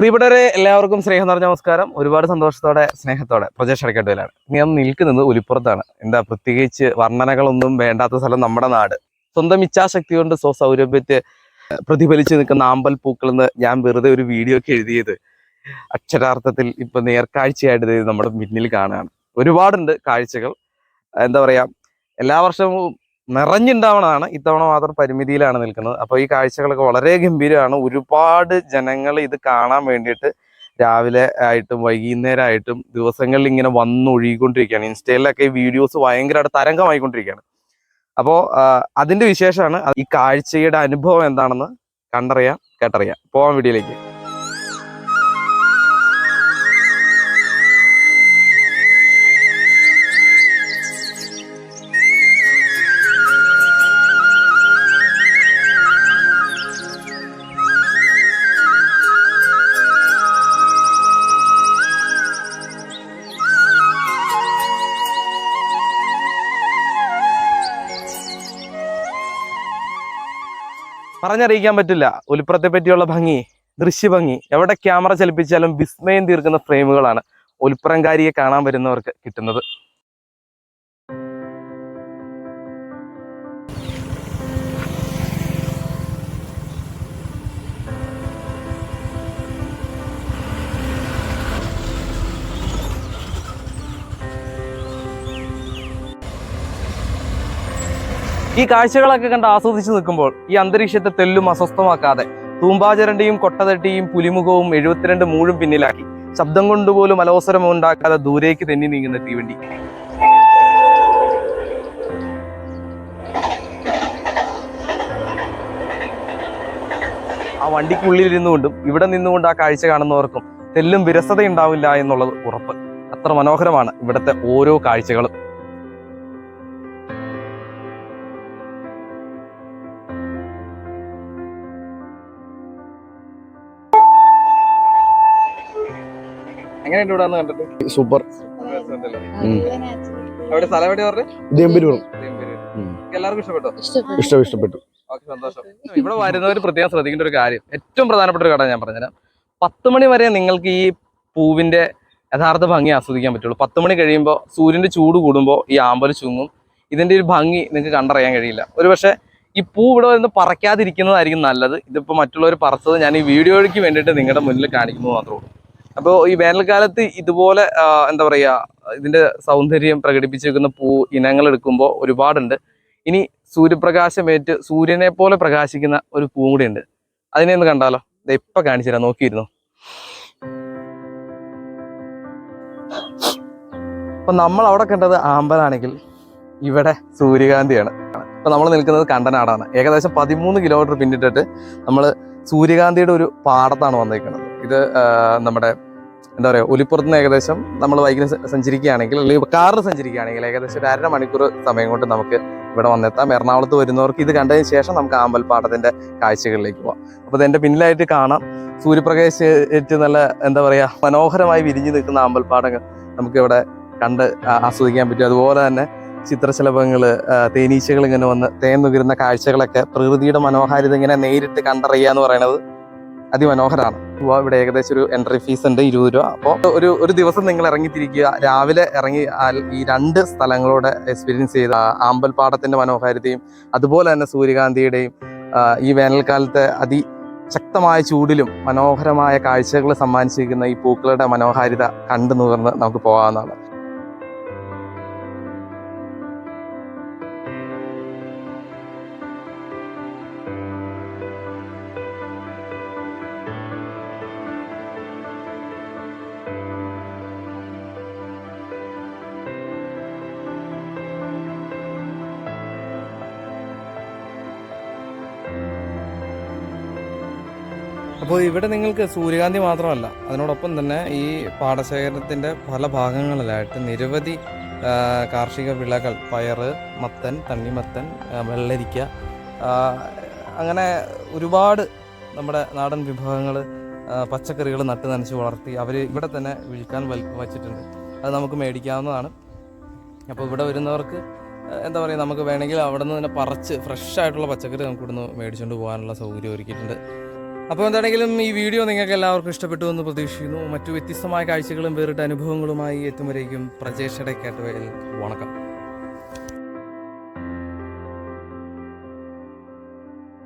പ്രിയപ്പെട്ടവരെ എല്ലാവർക്കും സ്നേഹം നിറഞ്ഞ നമസ്കാരം. ഒരുപാട് സന്തോഷത്തോടെ സ്നേഹത്തോടെ പ്രജേഷ് അടക്കേണ്ടതിലാണ് ഞാൻ നിൽക്കുന്നത് ഒലിപ്പുറത്താണ്. എന്താ പ്രത്യേകിച്ച് വർണനകളൊന്നും വേണ്ടാത്ത സ്ഥലം നമ്മുടെ നാട്. സ്വന്തം ഇച്ഛാശക്തി കൊണ്ട് സ്വസൗരഭ്യത്തെ പ്രതിഫലിച്ച് നിൽക്കുന്ന ആമ്പൽ പൂക്കൾ എന്ന് ഞാൻ വെറുതെ ഒരു വീഡിയോ ഒക്കെ എഴുതിയത്. അക്ഷരാർത്ഥത്തിൽ ഇപ്പൊ നേർക്കാഴ്ചയായിട്ട് നമ്മുടെ മുന്നിൽ കാണുകയാണ്. ഒരുപാടുണ്ട് കാഴ്ചകൾ. എന്താ പറയാ എല്ലാ വർഷവും നിറഞ്ഞുണ്ടാവണതാണ്. ഇത്തവണ മാത്രം പരിമിതിയിലാണ് നിൽക്കുന്നത്. അപ്പോൾ ഈ കാഴ്ചകളൊക്കെ വളരെ ഗംഭീരമാണ്. ഒരുപാട് ജനങ്ങൾ ഇത് കാണാൻ വേണ്ടിയിട്ട് രാവിലെ ആയിട്ടും വൈകുന്നേരമായിട്ടും ദിവസങ്ങളിൽ ഇങ്ങനെ വന്നൊഴുകിക്കൊണ്ടിരിക്കുകയാണ്. ഇൻസ്റ്റയിലൊക്കെ ഈ വീഡിയോസ് ഭയങ്കരമായിട്ട് തരംഗമായിക്കൊണ്ടിരിക്കുകയാണ്. അപ്പോൾ അതിന്റെ വിശേഷമാണ് ഈ കാഴ്ചയുടെ അനുഭവം എന്താണെന്ന് കണ്ടറിയാം കേട്ടറിയാം. പോവാൻ വീഡിയോയിലേക്ക്. പറഞ്ഞറിയിക്കാൻ പറ്റില്ല. ഒലിപ്പുറത്തെ പറ്റിയുള്ള ഭംഗി ദൃശ്യഭംഗി എവിടെ ക്യാമറ ചലിപ്പിച്ചാലും വിസ്മയം തീർക്കുന്ന ഫ്രെയിമുകളാണ് ഒലിപ്പുറംകാരിയെ കാണാൻ വരുന്നവർക്ക് കിട്ടുന്നത്. ഈ കാഴ്ചകളൊക്കെ കണ്ട് ആസ്വദിച്ച് നിൽക്കുമ്പോൾ ഈ അന്തരീക്ഷത്തെ തെല്ലും അസ്വസ്ഥമാക്കാതെ തൂമ്പാചരണ്ടിയും കൊട്ടതട്ടിയും പുലിമുഖവും എഴുപത്തിരണ്ട് മൂഴും പിന്നിലാക്കി ശബ്ദം കൊണ്ടുപോലും അലോസരം ഉണ്ടാക്കാതെ ദൂരേക്ക് തെന്നി നീങ്ങുന്ന തീവണ്ടി. ആ വണ്ടിക്കുള്ളിൽ ഇരുന്നുകൊണ്ടും ഇവിടെ നിന്നുകൊണ്ട് ആ കാഴ്ച കാണുന്നവർക്കും തെല്ലും വിരസത ഉണ്ടാവില്ല എന്നുള്ളത് ഉറപ്പ്. അത്ര മനോഹരമാണ് ഇവിടുത്തെ ഓരോ കാഴ്ചകളും. എങ്ങനെയുണ്ട് ഇവിടെ വന്ന് കണ്ടിട്ട്? സൂപ്പർ. അവിടെ സ്ഥലം എവിടെ പറഞ്ഞു? എല്ലാവർക്കും ഇഷ്ടപ്പെട്ടോ? ഇഷ്ടം ഇഷ്ടപ്പെട്ടു. ഓക്കെ സന്തോഷം. ഇവിടെ വരുന്നവർ പ്രത്യേകം ശ്രദ്ധിക്കേണ്ട ഒരു കാര്യം. ഏറ്റവും പ്രധാനപ്പെട്ട ഒരു ഘടന ഞാൻ പറഞ്ഞുതരാം. പത്ത് മണി വരെ നിങ്ങൾക്ക് ഈ പൂവിന്റെ യഥാർത്ഥ ഭംഗി ആസ്വദിക്കാൻ പറ്റുള്ളൂ. പത്ത് മണി കഴിയുമ്പോൾ സൂര്യന്റെ ചൂട് കൂടുമ്പോൾ ഈ ആമ്പൽ ചുങ്ങും. ഇതിന്റെ ഒരു ഭംഗി നിങ്ങൾക്ക് കണ്ടറിയാൻ കഴിയില്ല. ഒരുപക്ഷെ ഈ പൂ ഇവിടെ വരുന്ന പറിക്കാതിരിക്കുന്നതായിരിക്കും നല്ലത്. ഇതിപ്പോ മറ്റുള്ളവർ പറിച്ചത് ഞാൻ ഈ വീഡിയോയ്ക്ക് വേണ്ടിയിട്ട് നിങ്ങളുടെ മുന്നിൽ കാണിക്കുന്നത് മാത്രമേ ഉള്ളൂ. അപ്പോൾ ഈ വേനൽക്കാലത്ത് ഇതുപോലെ എന്താ പറയുക ഇതിന്റെ സൗന്ദര്യം പ്രകടിപ്പിച്ചിരിക്കുന്ന പൂ ഇനങ്ങൾ എടുക്കുമ്പോൾ ഒരുപാടുണ്ട്. ഇനി സൂര്യപ്രകാശമേറ്റ് സൂര്യനെ പോലെ പ്രകാശിക്കുന്ന ഒരു പൂ കൂടി ഉണ്ട്. അതിനെ ഒന്ന് കണ്ടാലോ? ദേ ഇപ്പൊ കാണിച്ചു തരാം. നോക്കിയിരുന്നു? അപ്പൊ നമ്മൾ അവിടെ കണ്ടത് ആമ്പലാണെങ്കിൽ ഇവിടെ സൂര്യകാന്തിയാണ്. ഇപ്പം നമ്മൾ നിൽക്കുന്നത് കണ്ടനാടാണ്. ഏകദേശം പതിമൂന്ന് കിലോമീറ്റർ പിന്നിട്ടിട്ട് നമ്മൾ സൂര്യകാന്തിയുടെ ഒരു പാടത്താണ് വന്നേക്കുന്നത് ഇത് നമ്മുടെ എന്താ പറയുക ഒലിപ്പുറത്ത് നിന്ന് ഏകദേശം നമ്മൾ ബൈക്കിന് സ- സഞ്ചരിക്കുകയാണെങ്കിൽ അല്ലെങ്കിൽ കാറിൽ സഞ്ചരിക്കുകയാണെങ്കിൽ ഏകദേശം ഒരു അര മണിക്കൂർ സമയം കൊണ്ട് നമുക്ക് ഇവിടെ വന്നെത്താം. എറണാകുളത്ത് വരുന്നവർക്ക് ഇത് കണ്ടതിന് ശേഷം നമുക്ക് ആമ്പൽപ്പാടത്തിന്റെ കാഴ്ചകളിലേക്ക് പോവാം. അപ്പോൾ എന്റെ പിന്നിലായിട്ട് കാണാം. സൂര്യപ്രകാശ് നല്ല എന്താ പറയുക മനോഹരമായി വിരിഞ്ഞു നിൽക്കുന്ന ആമ്പൽപ്പാടങ്ങൾ നമുക്കിവിടെ കണ്ട് ആസ്വദിക്കാൻ പറ്റും. അതുപോലെ തന്നെ ചിത്രശലഭങ്ങൾ തേനീച്ചകൾ ഇങ്ങനെ വന്ന് തേൻ നുകരുന്ന കാഴ്ചകളൊക്കെ പ്രകൃതിയുടെ മനോഹാരിത ഇങ്ങനെ നേരിട്ട് കണ്ടറിയുക എന്ന് പറയുന്നത് അതിമനോഹരമാണ്. ഉവ്വ ഇവിടെ ഏകദേശം ഒരു എൻട്രി ഫീസ് ഉണ്ട് ഇരുപത് രൂപ. അപ്പോൾ ഒരു ഒരു ദിവസം നിങ്ങൾ ഇറങ്ങിത്തിരിക്കുക. രാവിലെ ഇറങ്ങി ഈ രണ്ട് സ്ഥലങ്ങളോടെ എക്സ്പീരിയൻസ് ചെയ്ത ആമ്പൽപ്പാടത്തിന്റെ മനോഹാരിതയും അതുപോലെ തന്നെ സൂര്യകാന്തിയുടെയും ഈ വേനൽക്കാലത്തെ അതി ശക്തമായ ചൂടിലും മനോഹരമായ കാഴ്ചകൾ സമ്മാനിച്ചിരിക്കുന്ന ഈ പൂക്കളുടെ മനോഹാരിത കണ്ടു നുകർന്ന് നമുക്ക് പോകാവുന്നതാണ്. അപ്പോൾ ഇവിടെ നിങ്ങൾക്ക് സൂര്യകാന്തി മാത്രമല്ല അതിനോടൊപ്പം തന്നെ ഈ പാടശേഖരത്തിന്റെ പല ഭാഗങ്ങളിലായിട്ട് നിരവധി കാർഷിക വിളകൾ പയറ് മത്തൻ തണ്ണിമത്തൻ വെള്ളരിക്ക അങ്ങനെ ഒരുപാട് നമ്മുടെ നാടൻ വിഭവങ്ങൾ പച്ചക്കറികൾ നട്ട് നനച്ച് വളർത്തി അവർ ഇവിടെ തന്നെ വിൽക്കാൻ വൽ- വച്ചിട്ടുണ്ട്. അത് നമുക്ക് മേടിക്കാവുന്നതാണ്. അപ്പോൾ ഇവിടെ വരുന്നവർക്ക് എന്താ പറയുക നമുക്ക് വേണമെങ്കിൽ അവിടെ നിന്ന് തന്നെ പറിച്ച് ഫ്രഷ് ആയിട്ടുള്ള പച്ചക്കറി നമുക്ക് ഇവിടുന്ന് മേടിച്ചുകൊണ്ട് പോകാനുള്ള സൗകര്യം ഒരുക്കിയിട്ടുണ്ട്. അപ്പോൾ എന്താണെങ്കിലും ഈ വീഡിയോ നിങ്ങൾക്ക് എല്ലാവർക്കും ഇഷ്ടപ്പെട്ടു എന്ന് പ്രതീക്ഷിക്കുന്നു. മറ്റു വ്യത്യസ്തമായ കാഴ്ചകളും വേറിട്ട അനുഭവങ്ങളുമായി എത്തുമ്പോഴേക്കും പ്രജേഷ് ഇടയ്ക്കാട്ട് വണക്കം.